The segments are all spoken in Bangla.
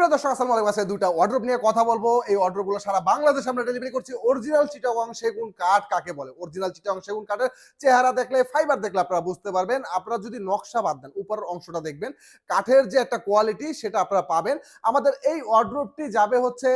দর্শক, আসসালামু আলাইকুম। নিয়ে কথা বলব। এই সারা বাংলাদেশে আমরা ডেলিভারি করছি। অরিজিনাল চিটাগং সেগুন কাঠ কাকে বলে? অরিজিনাল চিটাগং সেগুন কাঠের চেহারা দেখলে ফাইবার দেখলে আপনারা বুঝতে পারবেন। আপনারা যদি নকশা বাদ দেন, উপরের অংশটা দেখবেন, কাঠের যে একটা কোয়ালিটি সেটা আপনারা পাবেন। আমাদের এই ওয়ার্ড্রোবটি যাবে হচ্ছে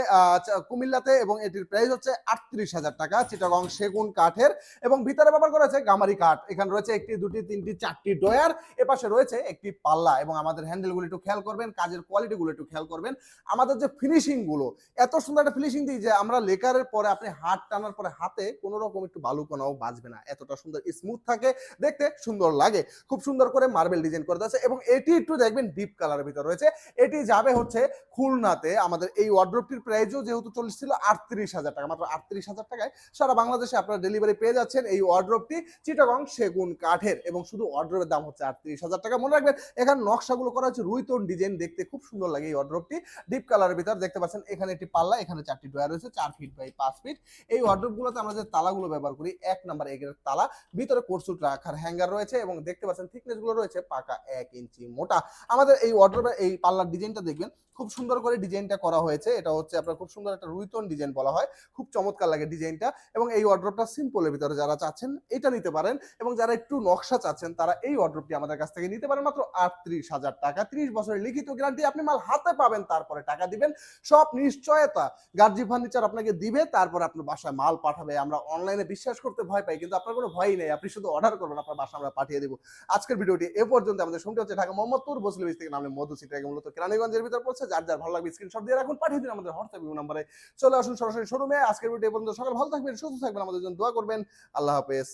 কুমিল্লাতে এবং এটির প্রাইস হচ্ছে আটত্রিশ হাজার টাকা চিটাগং সেগুন কাঠের। এবং ভিতরে ব্যবহার করা হয়েছে গামারি কাঠ। এখানে রয়েছে একটি, দুটি, তিনটি, চারটি ডয়ার এপাশে রয়েছে একটি পাল্লা। এবং আমাদের হ্যান্ডেলগুলো একটু খেয়াল করবেন, কাজের কোয়ালিটিগুলো একটু খেয়াল করবেন। আমাদের যে ফিনিশিংগুলো, এত সুন্দর একটা ফিনিশিং দিই যে আমরা লেকারের পরে আপনি হাত টানার পরে হাতে কোনো রকম একটু বালুকোনাও বাজবে না। এতটা সুন্দর স্মুথ থাকে, দেখতে সুন্দর লাগে। খুব সুন্দর করে মার্বেল ডিজাইন করে দিয়েছে এবং এটি একটু দেখবেন ডিপ কালারের ভিতর রয়েছে। এটি যাবে হচ্ছে খুলনাতে। আমাদের এই ওয়ার্ড্রোপটির প্রাইসও যেহেতু চল্লিশ ছিল, আটত্রিশ হাজার টাকা। মাত্র আটত্রিশ হাজার টাকায় সারা বাংলাদেশে আপনারা ডেলিভারি পেয়ে যাচ্ছেন এই ওয়ার্ড্রোপটি চিটাগং সেগুন কাঠের এবং শুধু ওয়ার্ড্রোপের দাম হচ্ছে আটত্রিশ হাজার টাকা। মনে রাখবেন, এখানে নকশাগুলো করা হচ্ছে রুইতন ডিজাইন দেখতে খুব সুন্দর লাগে এই ওয়ার্ড্রোপটি ডিপ কালারের ভিতর দেখতে পাচ্ছেন, এখানে একটি পাল্লা, এখানে চারটি ড্রয়ার রয়েছে, চার ফিট বাই পাঁচ ফিট এই ওয়ার্ড্রোপগুলোতে আমরা যে তালাগুলো ব্যবহার করি, এক নাম্বার এগের তালা, ভিতরে কোর্সুট রাখার হ্যাঙ্গার রয়েছে এবং দেখতে পাচ্ছেন থিকনেসগুলো রয়েছে পাকা এক ইঞ্চি মোটা। আমাদের এই ওয়ার্ড্রোপের এই পাল্লার ডিজাইনটা দেখবেন, খুব সুন্দর করে ডিজাইনটা করা হয়েছে। এটা হচ্ছে আপনার খুব সুন্দর একটা রুইতন ডিজাইন বলা হয়, খুব চমৎকার লাগে ডিজাইনটা এবং এই ওয়ার্ড্রোপটা সিম্পলের ভিতরে যারা চাচ্ছেন, এটা নিতে পারেন এবং যারা একটু নকশা চাচ্ছেন, তারা এই ওয়ার্ড্রোপটি আমাদের কাছ থেকে নিতে পারেন মাত্র আটত্রিশ হাজার টাকা। ত্রিশ বছরের লিখিত গ্যারান্টি আপনি মাল হাতে পাবেন তারপরে টাকা দিবেন। সব নিশ্চয়তা গার্জি ফার্নিচার আপনাকে দিবে, তারপর আপনার বাসায় মাল পাঠাবে। আমরা অনলাইনে বিশ্বাস করতে ভয় পাই, কিন্তু আপনার কোনো ভয়ই নেই। আপনি শুধু অর্ডার করবেন, আপনার বাসা আমরা পাঠিয়ে দেবো। আজকের ভিডিওটি এ পর্যন্ত। আমাদের শুনতে হচ্ছে ঢাকা মোহাম্মদপুর বসলে থেকে নামে মধু, সিটি মূলত কেরানীগঞ্জের ভিতর পড়ছে। যার যার ভালো লাগবে স্ক্রিনশট দিয়ে রাখুন, পাঠিয়ে দিন আমাদের হোয়াটসঅ্যাপ নাম্বারে চলে আসুন সরাসরি শোরুমে আজকের ভিডিও এ পর্যন্ত। সকাল ভালো থাকবেন, সুস্থ থাকবেন, আমাদের জন্য দোয়া করবেন। আল্লাহ হাফেজ।